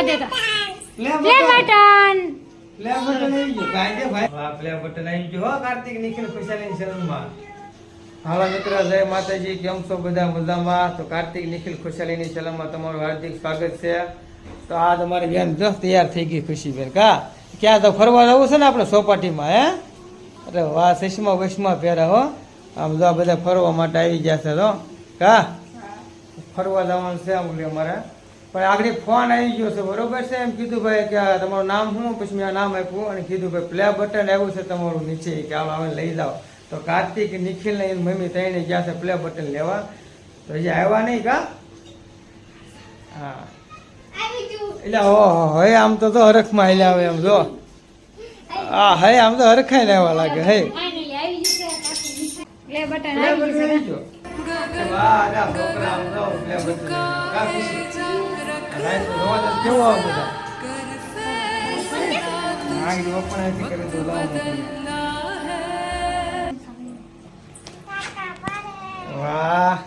જવા દે તો play play button. Play button આવી ગયું ભાઈ દે ભાઈ. વાહ પ્લે બટન આવી ગયું હો કાર્તિક નિખિલ ખુશાલી હાલો મિત્ર જય માતાજી. કેમ છો બધા? મજામાં? તો કાર્તિક નિખિલ ખુશાલીની શરણમાં. તમારું હાર્દિક સ્વાગત છે. તો આ તમારી બેન જો તૈયાર થઈ ગઈ ખુશી બેન. કા? ક્યાં તો ફરવા જવું છે ને આપણે સોપાટીમાં હે? અરે વાહ સુષ્મા વશમાં પહેરા હો. આમ જો આ બધા ફરવા માટે આવી ગયા છે તો કા? ફરવા જવાનું છે આમ અમારે પણ આગળ ફોન આવી ગયો છે બરોબર છે? એમ કીધું ભાઈ કે આ તમારું નામ શું? પછી મેં આ નામ આપ્યું અને કીધું ભાઈ પ્લે બટન આવ્યું છે તમારું નીચે કે આવો આવે લઈ જાઓ. તો કાર્તિક નિખિલ ને એની મમ્મી ત્રણે ગયા છે પ્લે બટન લેવા. તો હજી આવ્યા નહીં કા? હા. એટલે ઓહો હવે આમ તો તો હરખમાં હાલ્યા આવે એમ જો. હા હે આમ તો હરખાઈ લેવા લાગે હે. પ્લે બટન આવી ગયો વાહ જો પ્લે બટન આ કેવું આવે બધા હા એ ઓપન આથી કરી દો વાહ.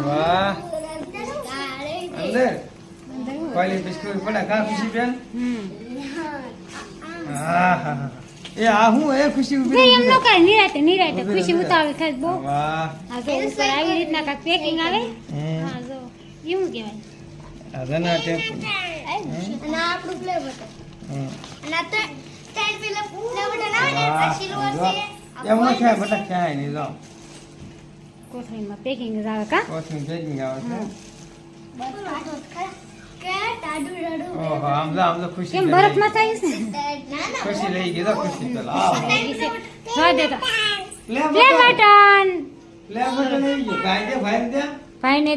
વાહ અંદર કોઈલી બિસ્કુટ પણ કા ખુશી બેન હા હા. એ આ હું એ ખુશી ઊભી નહીં એમ નો ગઈ. નિરાતે નિરાતે ખુશી ઉતાવળ થાય બહુ. વાહ. આ જો ઉપર આવી રીતના કાંઈક પેકિંગ આવે? હા જો. એવું કહેવાય. આ જના ટેપ હમ. એમ ન થાય બટા ક્યાંય નહીં જો કોથળીમાં પેકિંગ જ આવે કા કોથમીર પેકિંગ આવે છે ઓહો આમ જો આમ જો ખુશી કેમ લઈ બરફ ગઈ. માં થાય છે ખુશી લઈ ગયો ખુશી આવો આવી છે તો play play button button play button આવી ગયું ભાઈ દે ભાઈ દે ભાઈને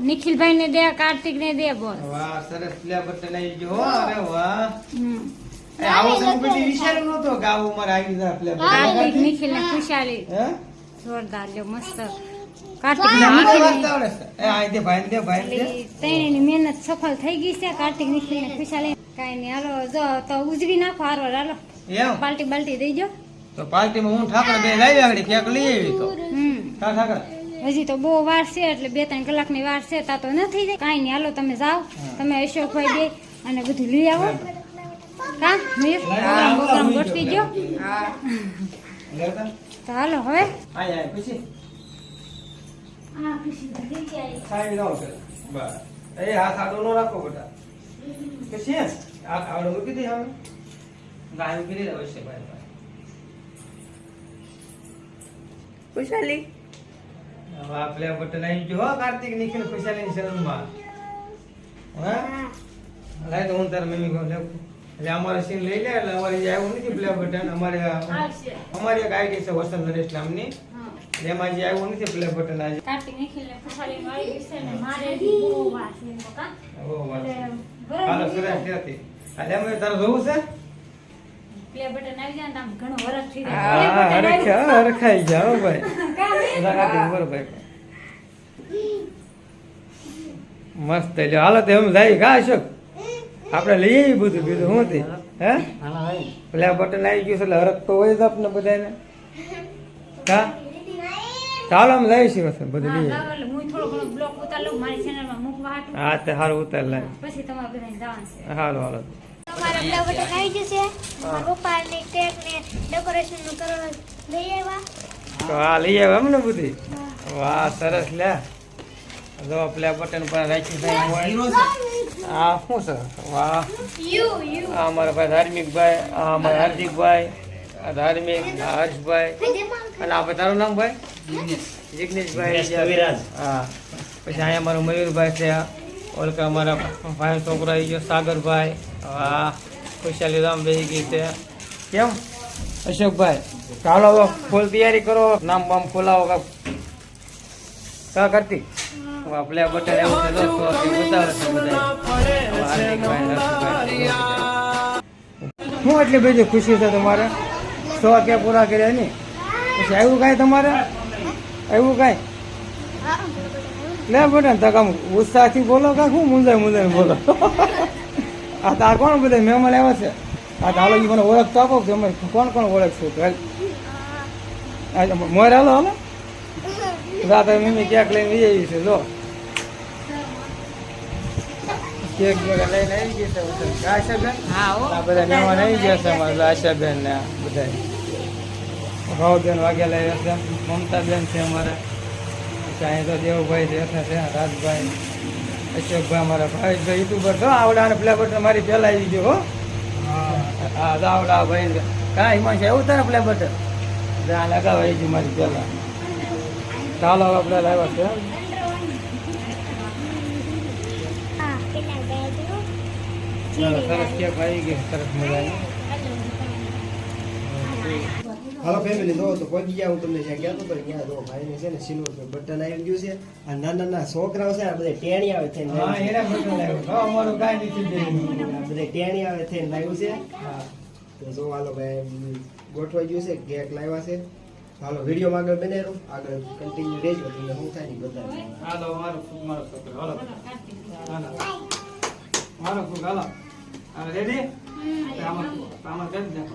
નિખિલ ભાઈ ને દે કાર્તિક ને દે બોલ વાહ સરસ બટન આવી ગયું હો અરે વાહ. હમ. એ આવો તો બધી વિચાર્યું નહોતો કે આવું આવી જા પ્લે કાર્તિક નિખિલ ને ખુશાલી. હે? જોરદાર લ્યો મસ્ત. કાર્તિક ને નિખિલ. એ આ દે ભાઈ દે ભાઈ દે. તેની મહેનત સફળ થઈ ગઈ છે. કાર્તિક નિખિલ ને ખુશાલી. કાઈ નહીં હાલો જો તો ઉજવી નાખો હારો હાલો. એમ? પાલટી બાલટી દઈ જો તો પાર્ટીમાં હું ઠાકર બે લાવી આગળ કેક લઈ આવી તો. હમ. ઠાકર. હજી તો બહુ વાર છે એટલે બે ત્રણ કલાકની વાર છે તા તો નથી જાય કાંઈ નહીં હાલો તમે જાઓ. તમે અશોકભાઈ બે અને બધું લઈ આવો. કા મયુર પ્રોગ્રામ ગોઠવી ગયો તો હાલો હવે? એ હાથ આડો નો રાખો બેટા ખુશી હાથ આડો મૂકી દે હવે. ગાય મૂકી દે અવશ્ય ભાઈ ભાઈ ખુશાલી. હવે આ બટન આવી જો હો કાર્તિક નિખિલ ખુશાલીની શરણમાં હા? લાય તો હું તાર મમ્મી કહું લેવું એટલે અમારે સીન લઈ લે એટલે અમારે જે આવ્યું નથી પ્લે બટન અમારે અમારી એક આઈડી છે વસંત નરેશ નામની. એમાં જે આવ્યું નથી પ્લે બટન આજે. કાર્તિક નિખિલ ને ખુશાલી વાળી ગઈ છે ને મારે બહુ વાર છે એમ બહુ ઓ હાલો સુરેશ ત્યાંથી. એટલે એમ તારે જોવું છે? પ્લે બટન આવી જાય ને આમ ઘણો થઈ જાય. હરખા હરખાઈ ભાઈ. કાં? રાખા ભાઈ. મસ્ત લ્યો હાલો તો એમ જાય કા અશોક? આપણે લઈ આવી બધું બીજું શું થી હે? પેલા બટન આવી ગયું છે એટલે હરખ તો હોય જ આપને બધાને હા ચાલો અમે લઈ છીએ બધું હા, લઈએ. હું થોડો ઘણો બ્લોક ઉતાર લઉં મારી ચેનલમાં મૂકવા હા તે સારું ઉતાર લાય. પછી તમારે બધાને જવાનું છે. હાલો હાલો. અમારા પ્લે બટન આવી જશે મારા પપ્પાને કેક ને ડેકોરેશનનું કરવા લઈ આવ્યા. તો આ લઈ આવ્યા એમ ને બધી? વાહ સરસ લે જો પેલા બટન પર રાખી આ શું છે? વાહ. યુ યુ. આ અમારા ભાઈ ધાર્મિકભાઈ આ અમારા હાર્દિકભાઈ આ ધાર્મિક હર્ષભાઈ. અને આપણે તારું નામ ભાઈ? જિગ્નેશભાઈ હા. પછી અહીંયા અમારું મયુરભાઈ છે. ઓલકા અમારા ભાઈ છોકરો આવી ગયો, સાગરભાઈ. હા, ખુશાલી રામ બેસી ગઈ છે. કેમ? અશોકભાઈ, ચાલો હવે ફૂલ તૈયારી કરો. નામ બામ ખોલાવો કા? કરતી? આપણે બટન એવું છે શું એટલી બધી ખુશી છે તમારે? સો કે પૂરા કર્યા નહીં પછી આવ્યું કાંઈ તમારે? આવ્યું કાંઈ? લે બેટા તક આમ ઉત્સાહથી બોલો કા શું મૂંઝાય મૂંઝાય બોલો? આ તાર કોણ બધા મહેમાન આવ્યા છે? આ હાલો ઈ મને ઓળખ તો આપો કે અમે કોણ કોણ ઓળખશું? મોર હાલો હાલો. રાતે મમ્મી ક્યાંક લઈને જઈ છે જો. કેક બેક લઈને આવી ગયા છે આશાબેન? હા આ બધા મહેમાન આવી ગયા છે અમારા આશાબેન ને બધા ભાવબેન વાઘેલા આવ્યા છે મમતાબેન છે અમારા. અહીં તો દેવભાઈ બેઠા છે રાજભાઈ અશોકભાઈ અમારા ભાવેશભાઈ યુટ્યુબર છો આવડાને પ્લે બટન મારી પહેલા આવી ગયો હો. હા દાવડા આવડા ભાઈ કાંઈ હિમાંશ એવું તારે પ્લે બટન ત્યાં લગાવા ગયું મારી પહેલા ચાલો આપણે લાવ્યા છે સરસ કેક આવી ગઈ સરસ મજાની. હાલો ફેમિલી જો તો પહોંચી ગયા હું તમને જ્યાં કહેતો હતો ત્યાં જો ભાઈને છે ને સિલ્વર બટન આવી ગયું છે આ નાના નાના છોકરાઓ છે આ બધા ટેણી આવે છે હા એના બટન લાવ્યો. તો અમારું કાઈ નથી આ બધા ટેણી આવે છે લાવ્યું છે. હા. તો જો હાલો ભાઈ ગોઠવાઈ ગયું છે કેક લાવ્યા છે. હાલો વીડિયો આગળ બને આગળ કન્ટિન્યુ રહેજો તમને શું થાય ને બધા હાલો મારો ફૂગ મારો છોકરો. હાલો. મારો ફૂગ હાલો. હાલો રેડી આમાં આમાં કરી દેખો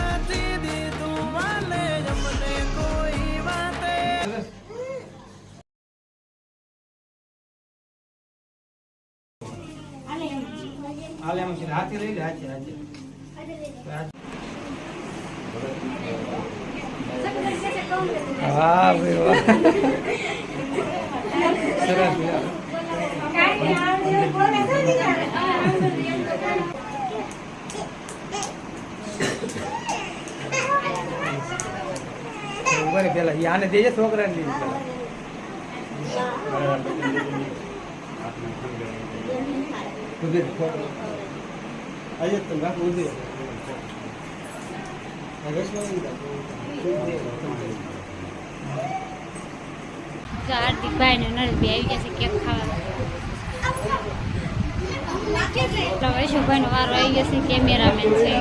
હાથે લઈ લે, હાથે હાથે. હા, ભાઈ, વાહ. સરસ ઉપર પેલા આને દેજે છોકરાને દીધી પેલા. તમે રાખો ઉધર જો હાર્દિકભાઈ ને નરેશભાઈ આવી ગયા છે કેક ખાવા. તો વૈશુભાઈ નો વારો આવી ગયો છે, કેમેરામેન છે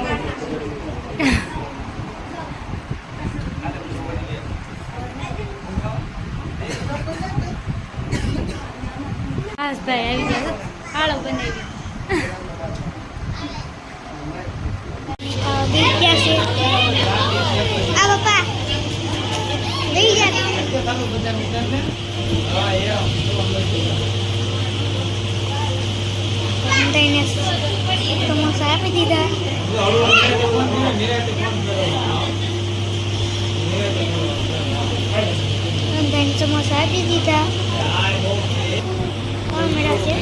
હાસભાઈ આવી ગયા છે હાળો બનાવી બેસી ગયા છે આ પપ્પા લઈ જા અંદાઈને સમોસા આપી દીધા અંદાઈને સમોસા આપી દીધા હા મેળા છે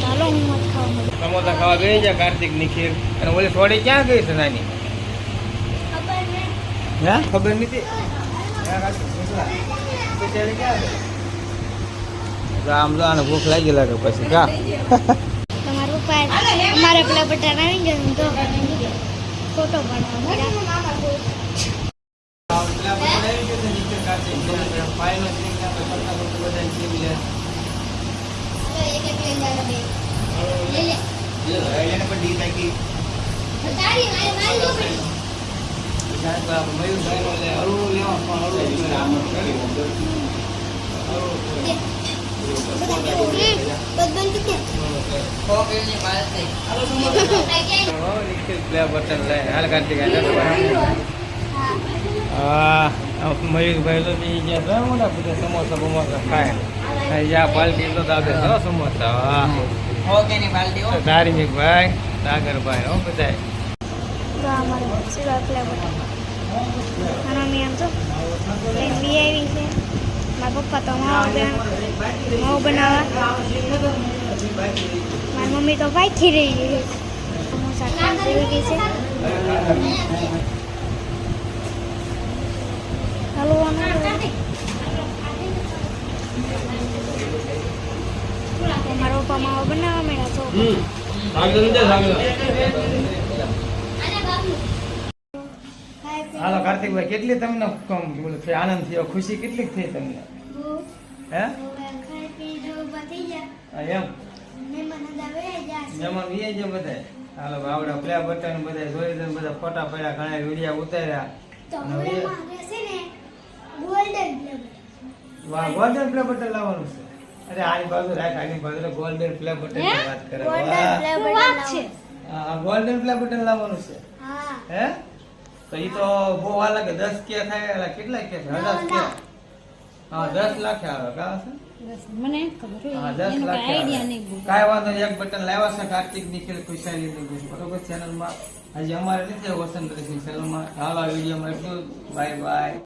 ચાલો હું મત ખાવા મળું સમોસા ખાવા ગઈ છે કાર્તિક નિખિલ અને ઓલી થોડી ક્યાં ગઈ છે નાની હા ખબર નથી આમ આને ભૂખ લાગી લાગે પછી કા તમારા પાર અમારે પેલા બટાટા આવી ગયા તો ફોટો પાડવા મયુરભાઈ તો બી મોટા બધા સમોસા બમોસા ખાય જા પાલટી તો દાદે સમોસા હા ધાર્મિક ભાઈ સાગરભાઈ હો બધા મારા પપ્પા તો માવો બનાવવા મારી મમ્મી તો વાંચી રહી ગઈ સમોસા ખાઈ ગઈ છે. હલવાનું મારા પપ્પા માવો બનાવવા હમ. આગળ હાલો કાર્તિકભાઈ કેટલી તમને કમ બોલું આનંદ થયો ખુશી કેટલી થઈ તમને? હે? હા, એમ? મહેમાન વીએ જ બધા હાલો બાવડા પ્લે બટન બધા જોઈ દે બધા ફોટા પડ્યા ઘણા વિડિયા ઉતાર્યા. વાહ ગોલ્ડન પ્લે બટન લાવવાનું છે. અરે આની બાજુ રાખ આની બાજુ ગોલ્ડન પ્લે બટનની વાત કરે. વાહ. છે. આ ગોલ્ડન પ્લે બટન લાવવાનું છે. હે. તો ઈ તો બહુ કે દસ કે થાય એટલે કેટલા કે છે? હજાર કે. હા દસ લાખ આવે કા છે મને ખબર એનો આઈડિયા નહીં કાંઈ વાંધો નહીં એક બટન લાવ્યા છે કાર્તિક નિખિલ ખુશાલી બરોબર ચેનલમાં હજી અમારે નથી વસંત ચેનલમાં હાલ આ વિડીયોમાં એટલું બાય બાય